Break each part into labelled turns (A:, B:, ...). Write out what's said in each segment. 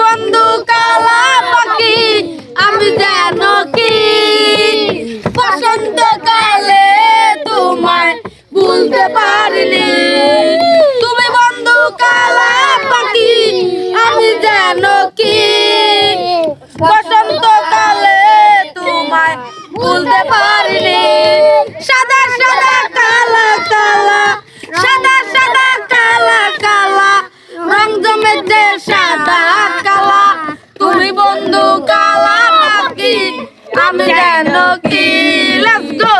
A: বন্ধু কালা পাখি, আমি যেন কি? বসন্তকালে তোমায় ভুলতে পারিনি। তুমি বন্ধু কালা পাখি, আমি যেন কি? বসন্তকালে তোমায় ভুলতে পারিনি। সাদা সাদা কালা আমি যেন কি? লেটস গো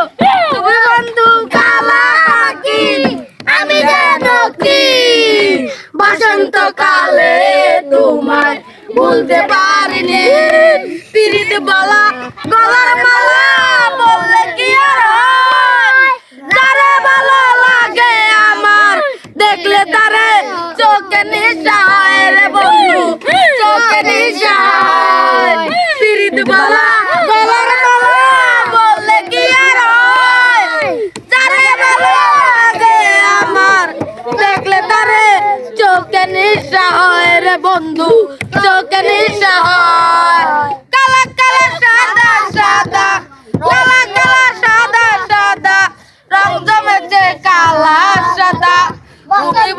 A: বন্ধু কালা নাকি আমি যেন কি? বসন্তকালে তোমায় বলতে পারিনি। পিরিত বলা, গলার মালা বললে কি আর? যারে ভালো লাগে আমার, দেখলে তারে চোখে নিশায় চোখে নিশা হয় রে বন্ধু, চোখে নিশা হয়। কালা কালা, সাদা সাদা, কালা সাদা সাদা, রং জমেছে কালা, সাদা।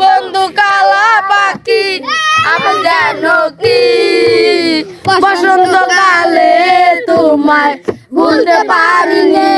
A: বন্ধু, কালা পাখি, আমি যেন কি? বসন্তকালে তোমায় ভুলতে পারিনি।